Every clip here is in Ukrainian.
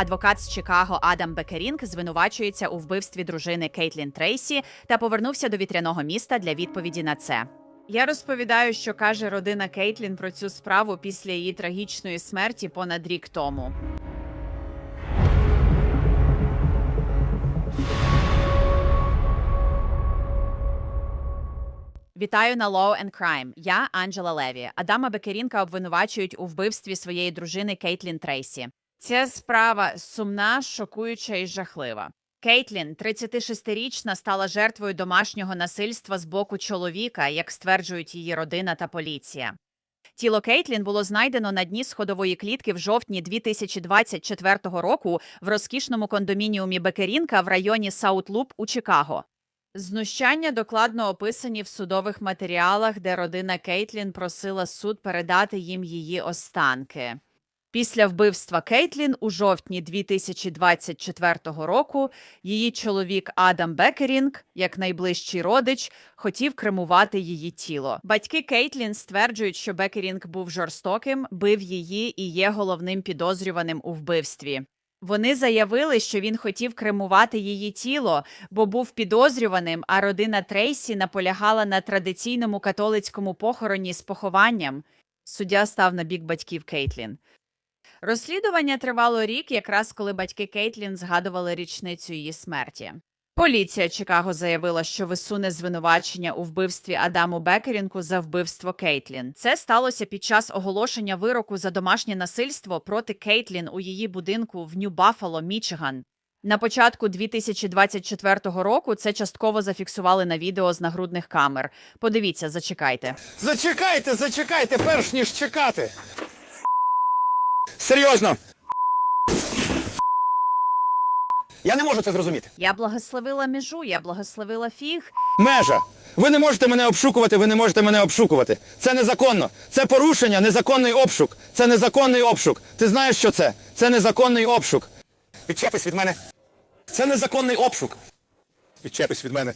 Адвокат з Чикаго Адам Бекерінг звинувачується у вбивстві дружини Кейтлін Трейсі та повернувся до вітряного міста для відповіді на це. Я розповідаю, що каже родина Кейтлін про цю справу після її трагічної смерті понад рік тому. Вітаю на Law and Crime. Я Анджела Леві. Адама Бекерінка обвинувачують у вбивстві своєї дружини Кейтлін Трейсі. Ця справа сумна, шокуюча і жахлива. Кейтлін, 36-річна, стала жертвою домашнього насильства з боку чоловіка, як стверджують її родина та поліція. Тіло Кейтлін було знайдено на дні сходової клітки в жовтні 2024 року в розкішному кондомініумі Бекерінка в районі Саутлуп у Чикаго. Знущання докладно описані в судових матеріалах, де родина Кейтлін просила суд передати їм її останки. Після вбивства Кейтлін у жовтні 2024 року її чоловік Адам Бекерінг, як найближчий родич, хотів кремувати її тіло. Батьки Кейтлін стверджують, що Бекерінг був жорстоким, бив її і є головним підозрюваним у вбивстві. Вони заявили, що він хотів кремувати її тіло, бо був підозрюваним, а родина Трейсі наполягала на традиційному католицькому похороні з похованням. Суддя став на бік батьків Кейтлін. Розслідування тривало рік, якраз коли батьки Кейтлін згадували річницю її смерті. Поліція Чикаго заявила, що висуне звинувачення у вбивстві Адаму Бекерінку за вбивство Кейтлін. Це сталося під час оголошення вироку за домашнє насильство проти Кейтлін у її будинку в Нью-Баффало, Мічиган. На початку 2024 року це частково зафіксували на відео з нагрудних камер. Подивіться, зачекайте. Зачекайте, зачекайте, перш ніж чекати. Серйозно. Я не можу це зрозуміти. Я благословила межу, я благословила фіг. Межа. Ви не можете мене обшукувати, ви не можете мене обшукувати. Це незаконно. Це порушення, незаконний обшук. Це незаконний обшук. Ти знаєш, що це? Це незаконний обшук. Відчепись від мене. Це незаконний обшук. Відчепись від мене.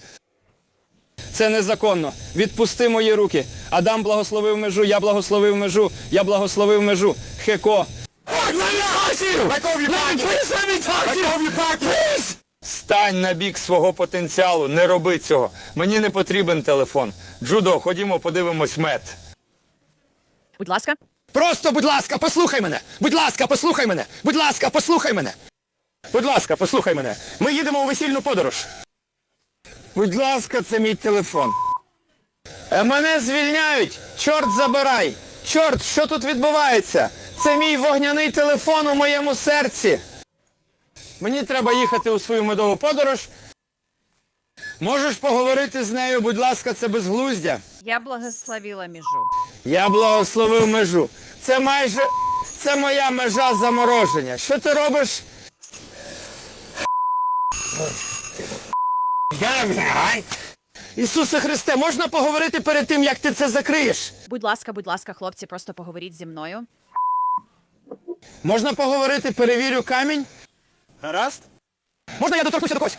Це незаконно. Відпусти мої руки. Адам благословив межу, я благословив межу, я благословив межу. Хеко. Стань на бік свого потенціалу, не роби цього. Мені не потрібен телефон. Джудо, ходімо, подивимось мед. Будь ласка. Просто, будь ласка, послухай мене. Будь ласка, послухай мене. Будь ласка, послухай мене. Будь ласка, послухай мене. Ми їдемо у весільну подорож. Будь ласка, це мій телефон. Е, Мене звільняють. Чорт забирай. Чорт, що тут відбувається? Це мій вогняний телефон у моєму серці. Мені треба їхати у свою медову подорож. Можеш поговорити з нею, будь ласка, це безглуздя. Я благословила межу. Я благословив межу. Це майже. Це моя межа замороження. Що ти робиш? Ісусе Христе, можна поговорити перед тим, як ти це закриєш? Будь ласка, будь ласка, хлопці, просто поговоріть зі мною. Можна поговорити, перевірю камінь? Гаразд? Можна я доторкнуся до когось?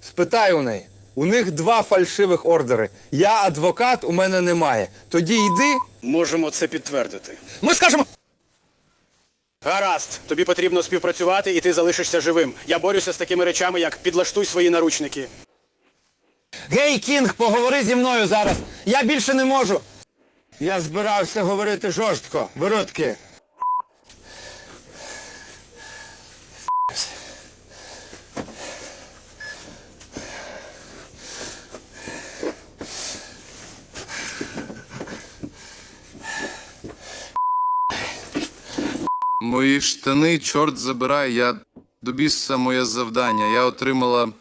Спитай у неї. У них два фальшивих ордери. Я адвокат, у мене немає. Тоді йди. Можемо це підтвердити. Ми скажемо. Гаразд, тобі потрібно співпрацювати, і ти залишишся живим. Я борюся з такими речами, як підлаштуй свої наручники. Гей, Кінг, поговори зі мною зараз. Я більше не можу. Я збирався говорити жорстко. Виродки. Мої штани, чорт забирай, я до моє завдання. Я отримала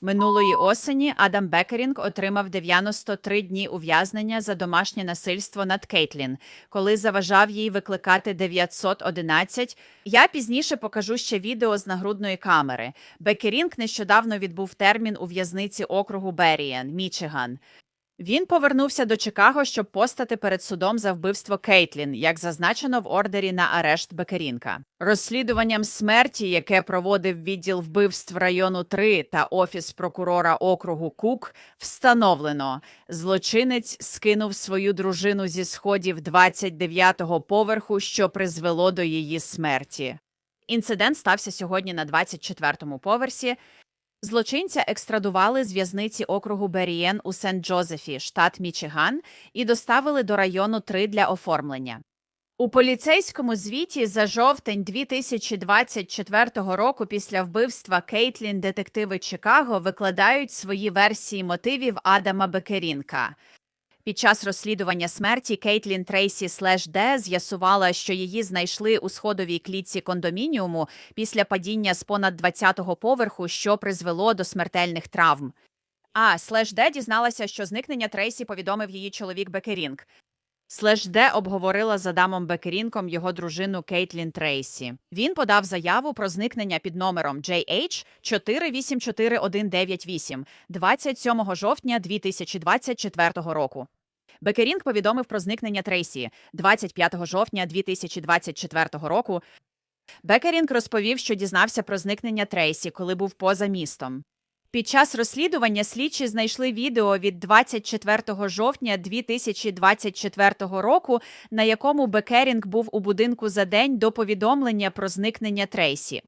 Минулої осені Адам Бекерінг отримав 93 дні ув'язнення за домашнє насильство над Кейтлін, коли заважав їй викликати 911. Я пізніше покажу ще відео з нагрудної камери. Бекерінг нещодавно відбув термін у в'язниці округу Берієн, Мічиган. Він повернувся до Чикаго, щоб постати перед судом за вбивство Кейтлін, як зазначено в ордері на арешт Бекерінка. Розслідуванням смерті, яке проводив відділ вбивств району 3 та офіс прокурора округу Кук, встановлено, злочинець скинув свою дружину зі сходів 29-го поверху, що призвело до її смерті. Інцидент стався сьогодні на 24-му поверсі. Злочинця екстрадували з в'язниці округу Берієн у Сент-Джозефі, штат Мічиган, і доставили до району 3 для оформлення. У поліцейському звіті за жовтень 2024 року після вбивства Кейтлін детективи Чикаго викладають свої версії мотивів Адама Бекерінка. Під час розслідування смерті Кейтлін Трейсі слеш Де з'ясувала, що її знайшли у сходовій клітці кондомініуму після падіння з понад 20-го поверху, що призвело до смертельних травм. А слеш Де дізналася, що зникнення Трейсі повідомив її чоловік Бекерінг. Слеш Д обговорила з Адамом Бекерінком його дружину Кейтлін Трейсі. Він подав заяву про зникнення під номером JH 484198 27 жовтня 2024 року. Бекерінг повідомив про зникнення Трейсі 25 жовтня 2024 року. Бекерінг розповів, що дізнався про зникнення Трейсі, коли був поза містом. Під час розслідування слідчі знайшли відео від 24 жовтня 2024 року, на якому Бекерінг був у будинку за день до повідомлення про зникнення Трейсі.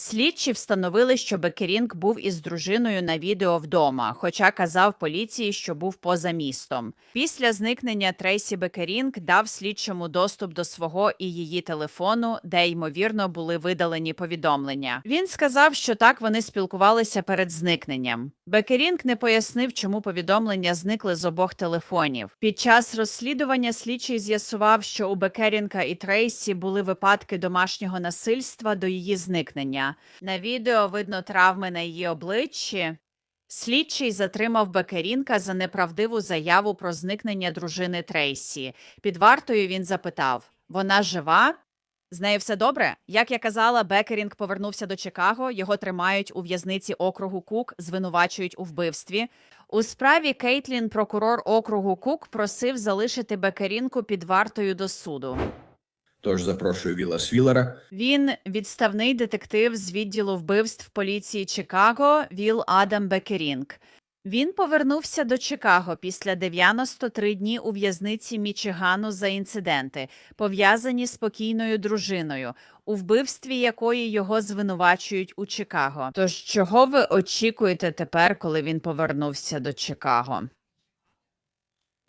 Слідчі встановили, що Бекерінг був із дружиною на відео вдома, хоча казав поліції, що був поза містом. Після зникнення Трейсі Бекерінг дав слідчому доступ до свого і її телефону, де ймовірно були видалені повідомлення. Він сказав, що так вони спілкувалися перед зникненням. Бекерінг не пояснив, чому повідомлення зникли з обох телефонів. Під час розслідування слідчий з'ясував, що у Бекерінга і Трейсі були випадки домашнього насильства до її зникнення. На відео видно травми на її обличчі. Слідчий затримав Бекерінка за неправдиву заяву про зникнення дружини Трейсі. Під вартою він запитав: вона жива? З нею все добре? Як я казала, Бекерінг повернувся до Чикаго. Його тримають у в'язниці округу Кук, звинувачують у вбивстві. У справі Кейтлін прокурор округу Кук просив залишити Бекерінку під вартою до суду. Тож запрошую Віла Свілера. Він відставний детектив з відділу вбивств поліції Чикаго Віл Адам Бекерінг. Він повернувся до Чикаго після 93 дні у в'язниці Мічигану за інциденти, пов'язані з покійною дружиною, у вбивстві якої його звинувачують у Чикаго. Тож чого ви очікуєте тепер, коли він повернувся до Чикаго?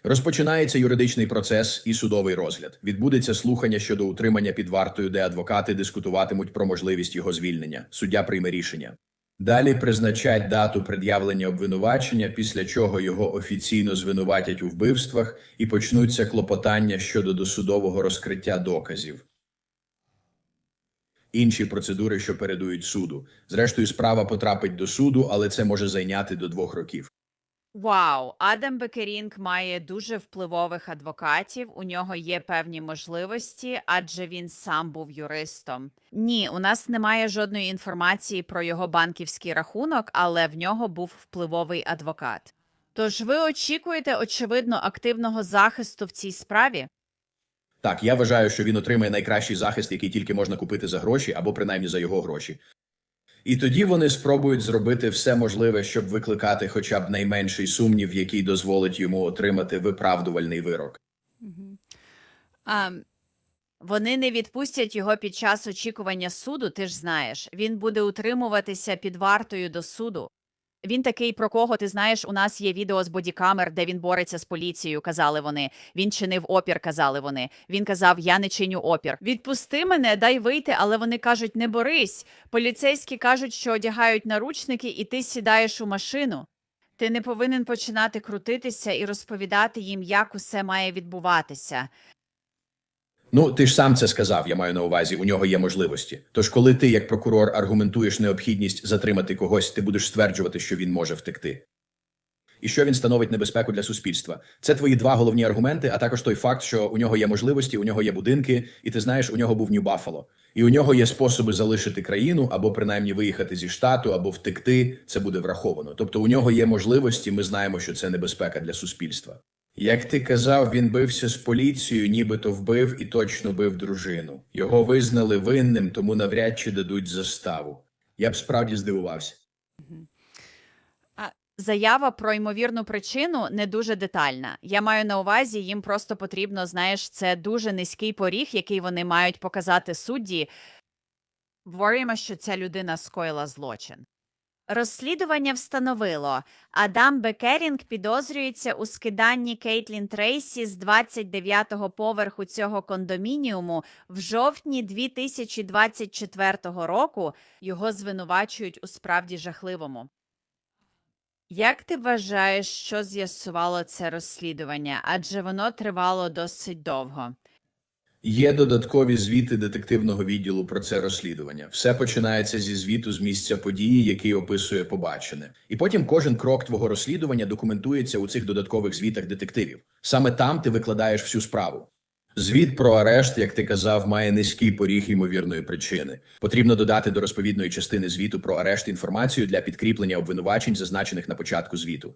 Розпочинається юридичний процес і судовий розгляд. Відбудеться слухання щодо утримання під вартою, де адвокати дискутуватимуть про можливість його звільнення. Суддя прийме рішення. Далі призначать дату пред'явлення обвинувачення, після чого його офіційно звинуватять у вбивствах і почнуться клопотання щодо досудового розкриття доказів. Інші процедури, що передують суду. Зрештою, справа потрапить до суду, але це може зайняти до двох років. Вау, Адам Бекерінг має дуже впливових адвокатів. У нього є певні можливості, адже він сам був юристом. Ні, у нас немає жодної інформації про його банківський рахунок, але в нього був впливовий адвокат. Тож ви очікуєте, очевидно, активного захисту в цій справі? Так, я вважаю, що він отримає найкращий захист, який тільки можна купити за гроші або принаймні за його гроші. І тоді вони спробують зробити все можливе, щоб викликати хоча б найменший сумнів, який дозволить йому отримати виправдувальний вирок. Вони не відпустять його під час очікування суду, ти ж знаєш. Він буде утримуватися під вартою до суду. Він такий, про кого ти знаєш, у нас є відео з бодікамер, де він бореться з поліцією, казали вони. Він чинив опір, казали вони. Він казав: Я не чиню опір. Відпусти мене, дай вийти, але вони кажуть, не борись. Поліцейські кажуть, що одягають наручники, і ти сідаєш у машину. Ти не повинен починати крутитися і розповідати їм, як усе має відбуватися. Ну, ти ж сам це сказав, я маю на увазі, у нього є можливості. Тож, коли ти, як прокурор, аргументуєш необхідність затримати когось, ти будеш стверджувати, що він може втекти. І що він становить небезпеку для суспільства. Це твої два головні аргументи, а також той факт, що у нього є можливості, у нього є будинки, і ти знаєш, у нього був Нью-Баффало. І у нього є способи залишити країну або принаймні виїхати зі штату, або втекти. Це буде враховано. Тобто у нього є можливості, ми знаємо, що це небезпека для суспільства. Як ти казав, він бився з поліцією, нібито вбив і точно бив дружину. Його визнали винним, тому навряд чи дадуть заставу. Я б справді здивувався. Заява про ймовірну причину не дуже детальна. Я маю на увазі, їм просто потрібно, знаєш, це дуже низький поріг, який вони мають показати судді. Говоримо, що ця людина скоїла злочин. Розслідування встановило, Адам Бекерінг підозрюється у скиданні Кейтлін Трейсі з 29-го поверху цього кондомініуму в жовтні 2024 року. Його звинувачують у справді жахливому. Як ти вважаєш, що з'ясувало це розслідування? Адже воно тривало досить довго. Є додаткові звіти детективного відділу про це розслідування. Все починається зі звіту з місця події, який описує побачене. І потім кожен крок твого розслідування документується у цих додаткових звітах детективів. Саме там ти викладаєш всю справу. Звіт про арешт, як ти казав, має низький поріг ймовірної причини. Потрібно додати до розповідної частини звіту про арешт інформацію для підкріплення обвинувачень, зазначених на початку звіту.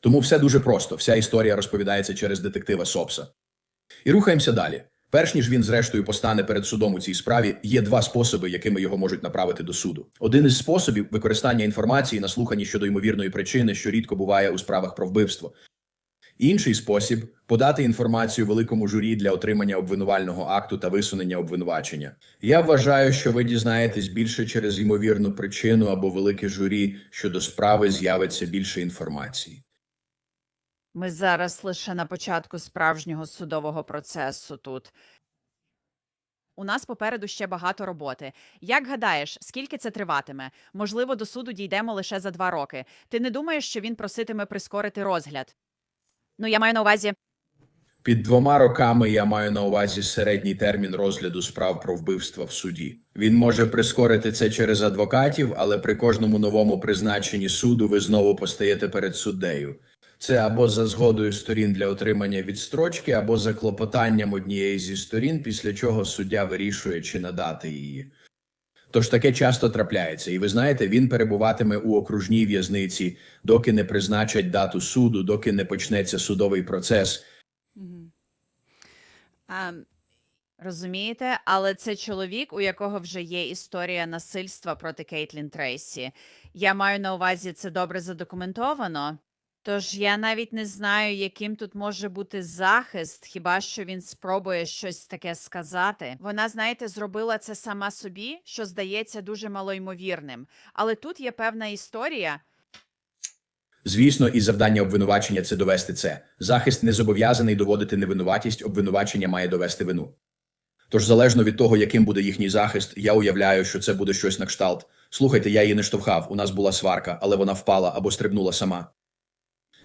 Тому все дуже просто. Вся історія розповідається через детектива Сопса. І рухаємося далі. Перш ніж він зрештою постане перед судом у цій справі, є два способи, якими його можуть направити до суду. Один із способів використання інформації на слуханні щодо ймовірної причини, що рідко буває у справах про вбивство. Інший спосіб подати інформацію великому журі для отримання обвинувального акту та висунення обвинувачення. Я вважаю, що ви дізнаєтесь більше через ймовірну причину або велике журі, що до справи з'явиться більше інформації. Ми зараз лише на початку справжнього судового процесу тут. У нас попереду ще багато роботи. Як гадаєш, скільки це триватиме? Можливо, до суду дійдемо лише за два роки. Ти не думаєш, що він проситиме прискорити розгляд? Ну, я маю на увазі. Під двома роками я маю на увазі середній термін розгляду справ про вбивства в суді. Він може прискорити це через адвокатів, але при кожному новому призначенні суду ви знову постаєте перед суддею. Це або за згодою сторін для отримання відстрочки, або за клопотанням однієї зі сторін, після чого суддя вирішує, чи надати її. Тож таке часто трапляється, і ви знаєте, він перебуватиме у окружній в'язниці, доки не призначать дату суду, доки не почнеться судовий процес. Розумієте, але це чоловік, у якого вже є історія насильства проти Кейтлін Трейсі. Я маю на увазі це добре задокументовано. Тож я навіть не знаю, яким тут може бути захист, хіба що він спробує щось таке сказати. Вона, знаєте, зробила це сама собі, що здається дуже малоймовірним. Але тут є певна історія. Звісно, і завдання обвинувачення це довести це. Захист не зобов'язаний доводити невинуватість, обвинувачення має довести вину. Тож, залежно від того, яким буде їхній захист, я уявляю, що це буде щось на кшталт. Слухайте, я її не штовхав, у нас була сварка, але вона впала або стрибнула сама.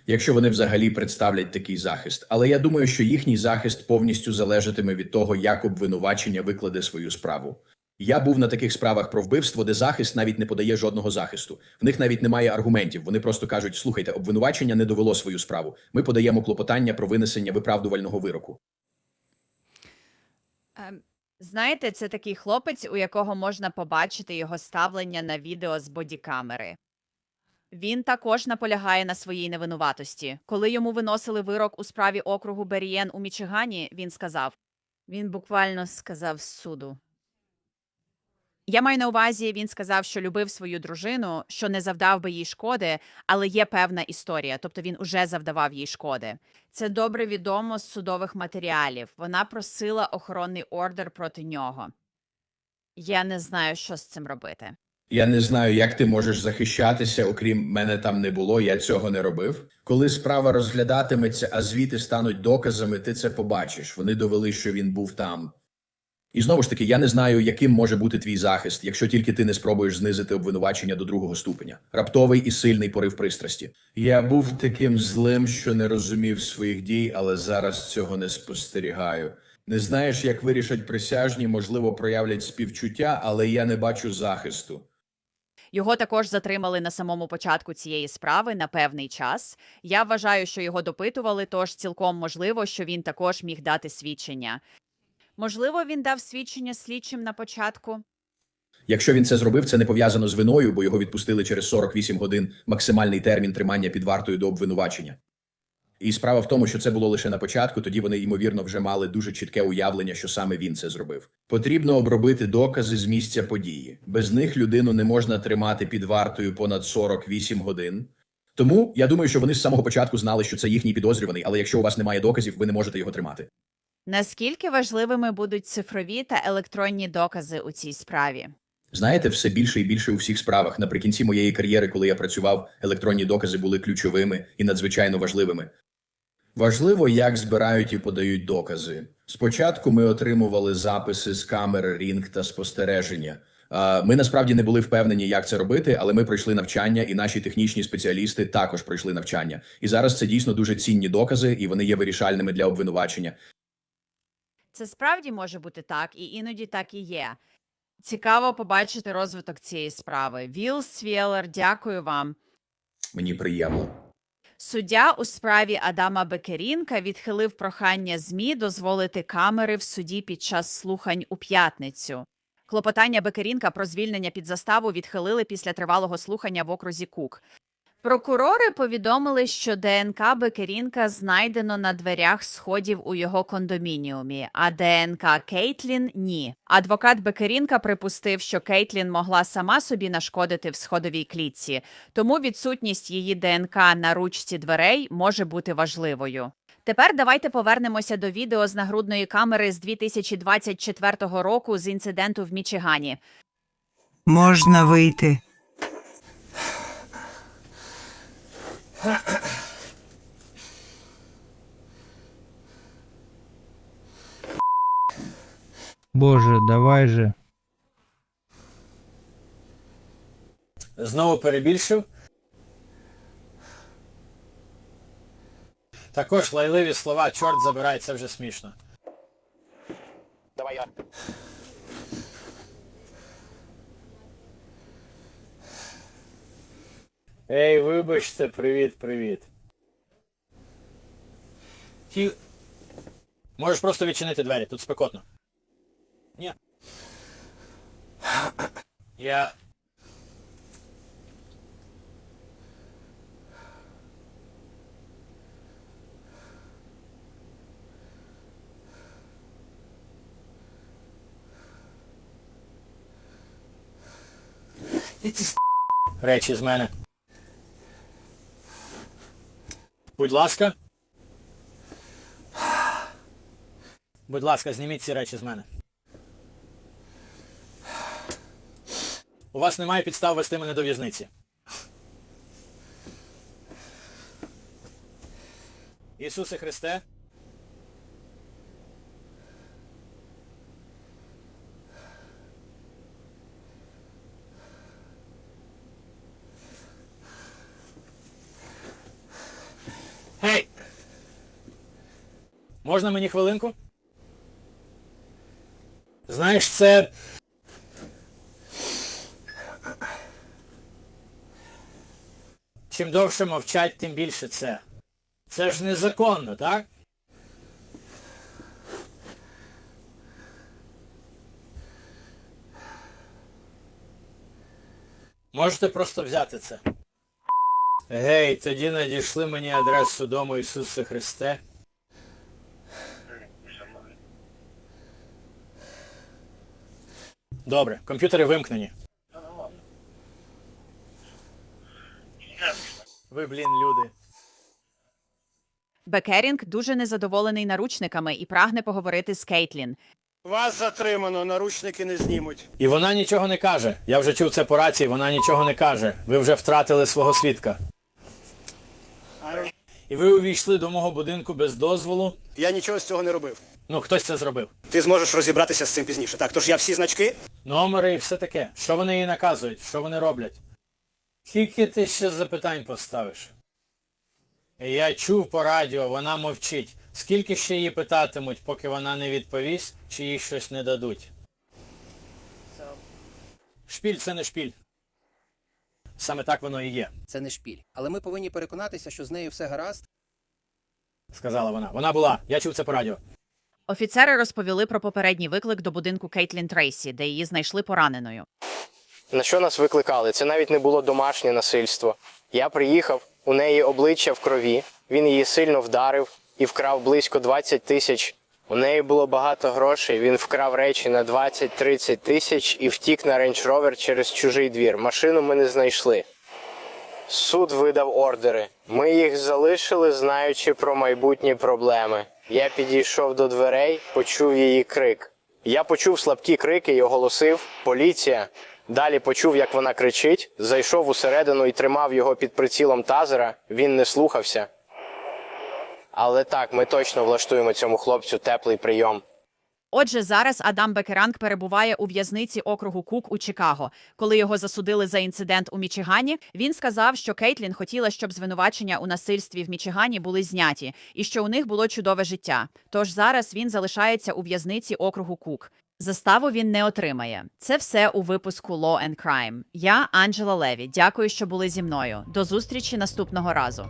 Якщо вони взагалі представлять такий захист, але я думаю, що їхній захист повністю залежатиме від того, як обвинувачення викладе свою справу. Я був на таких справах про вбивство, де захист навіть не подає жодного захисту. В них навіть немає аргументів. Вони просто кажуть: слухайте, обвинувачення не довело свою справу. Ми подаємо клопотання про винесення виправдувального вироку. Ем, знаєте, це такий хлопець, у якого можна побачити його ставлення на відео з бодікамери. Він також наполягає на своїй невинуватості. Коли йому виносили вирок у справі округу Берієн у Мічигані, він сказав він буквально сказав суду. Я маю на увазі, він сказав, що любив свою дружину, що не завдав би їй шкоди, але є певна історія, тобто він уже завдавав їй шкоди. Це добре відомо з судових матеріалів. Вона просила охоронний ордер проти нього. Я не знаю, що з цим робити. Я не знаю, як ти можеш захищатися, окрім мене там не було, я цього не робив. Коли справа розглядатиметься, а звіти стануть доказами, ти це побачиш. Вони довели, що він був там. І знову ж таки, я не знаю, яким може бути твій захист, якщо тільки ти не спробуєш знизити обвинувачення до другого ступеня. Раптовий і сильний порив пристрасті. Я був таким злим, що не розумів своїх дій, але зараз цього не спостерігаю. Не знаєш, як вирішать присяжні, можливо, проявлять співчуття, але я не бачу захисту. Його також затримали на самому початку цієї справи на певний час. Я вважаю, що його допитували, тож цілком можливо, що він також міг дати свідчення. Можливо, він дав свідчення слідчим на початку. Якщо він це зробив, це не пов'язано з виною, бо його відпустили через 48 годин максимальний термін тримання під вартою до обвинувачення. І справа в тому, що це було лише на початку, тоді вони, ймовірно, вже мали дуже чітке уявлення, що саме він це зробив. Потрібно обробити докази з місця події. Без них людину не можна тримати під вартою понад 48 годин. Тому я думаю, що вони з самого початку знали, що це їхній підозрюваний, але якщо у вас немає доказів, ви не можете його тримати. Наскільки важливими будуть цифрові та електронні докази у цій справі? Знаєте, все більше і більше у всіх справах. Наприкінці моєї кар'єри, коли я працював, електронні докази були ключовими і надзвичайно важливими. Важливо, як збирають і подають докази. Спочатку ми отримували записи з камер, рінг та спостереження. Ми насправді не були впевнені, як це робити, але ми пройшли навчання, і наші технічні спеціалісти також пройшли навчання. І зараз це дійсно дуже цінні докази, і вони є вирішальними для обвинувачення. Це справді може бути так, і іноді так і є. Цікаво побачити розвиток цієї справи. Віл Свєлер, дякую вам. Мені приємно. Суддя у справі Адама Бекерінка відхилив прохання ЗМІ дозволити камери в суді під час слухань у п'ятницю. Клопотання Бекерінка про звільнення під заставу відхилили після тривалого слухання в окрузі Кук. Прокурори повідомили, що ДНК Бекерінка знайдено на дверях сходів у його кондомініумі, а ДНК Кейтлін ні. Адвокат Бекерінка припустив, що Кейтлін могла сама собі нашкодити в сходовій клітці, тому відсутність її ДНК на ручці дверей може бути важливою. Тепер давайте повернемося до відео з нагрудної камери з 2024 року з інциденту в Мічигані. Можна вийти. Боже, давай же. Знову перебільшив. Також лайливі слова, чорт забирай, це вже смішно. Давай я. Ей, вибачте, привіт, привіт. Ті... Можеш просто відчинити двері, тут спекотно. Ні. Я. Речі з мене. Будь ласка. Будь ласка, зніміть ці речі з мене. У вас немає підстав вести мене до в'язниці. Ісусе Христе. Гей! Можна мені хвилинку? Знаєш, це. Чим довше мовчать, тим більше це. Це ж незаконно, так? Можете просто взяти це. Гей, тоді надійшли мені адресу дому Ісуса Христе. Добре, комп'ютери вимкнені. Ви, блін, люди. Бекерінг дуже незадоволений наручниками і прагне поговорити з Кейтлін. Вас затримано, наручники не знімуть. І вона нічого не каже. Я вже чув це по рації, вона нічого не каже. Ви вже втратили свого свідка. І ви увійшли до мого будинку без дозволу. Я нічого з цього не робив. Ну, хтось це зробив. Ти зможеш розібратися з цим пізніше. Так, тож я всі значки. Номери і все таке. Що вони їй наказують? Що вони роблять? Скільки ти ще запитань поставиш? Я чув по радіо, вона мовчить. Скільки ще її питатимуть, поки вона не відповість, чи їй щось не дадуть? Шпіль це не шпіль. Саме так воно і є, Це не шпіль. Але ми повинні переконатися, що з нею все гаразд. сказала вона. Вона була. Я чув це по радіо. Офіцери розповіли про попередній виклик до будинку Кейтлін Трейсі, де її знайшли пораненою. На що нас викликали? Це навіть не було домашнє насильство. Я приїхав, у неї обличчя в крові, він її сильно вдарив і вкрав близько 20 тисяч. У неї було багато грошей, він вкрав речі на 20-30 тисяч і втік на Range Rover через чужий двір. Машину ми не знайшли. Суд видав ордери. Ми їх залишили, знаючи про майбутні проблеми. Я підійшов до дверей, почув її крик. Я почув слабкі крики і оголосив Поліція. Далі почув, як вона кричить, зайшов усередину і тримав його під прицілом тазера. Він не слухався. Але так, ми точно влаштуємо цьому хлопцю теплий прийом. Отже, зараз Адам Бекеранг перебуває у в'язниці округу Кук у Чикаго. Коли його засудили за інцидент у Мічигані, він сказав, що Кейтлін хотіла, щоб звинувачення у насильстві в Мічигані були зняті, і що у них було чудове життя. Тож зараз він залишається у в'язниці округу Кук. Заставу він не отримає. Це все у випуску Law and Crime. Я Анджела Леві. Дякую, що були зі мною. До зустрічі наступного разу.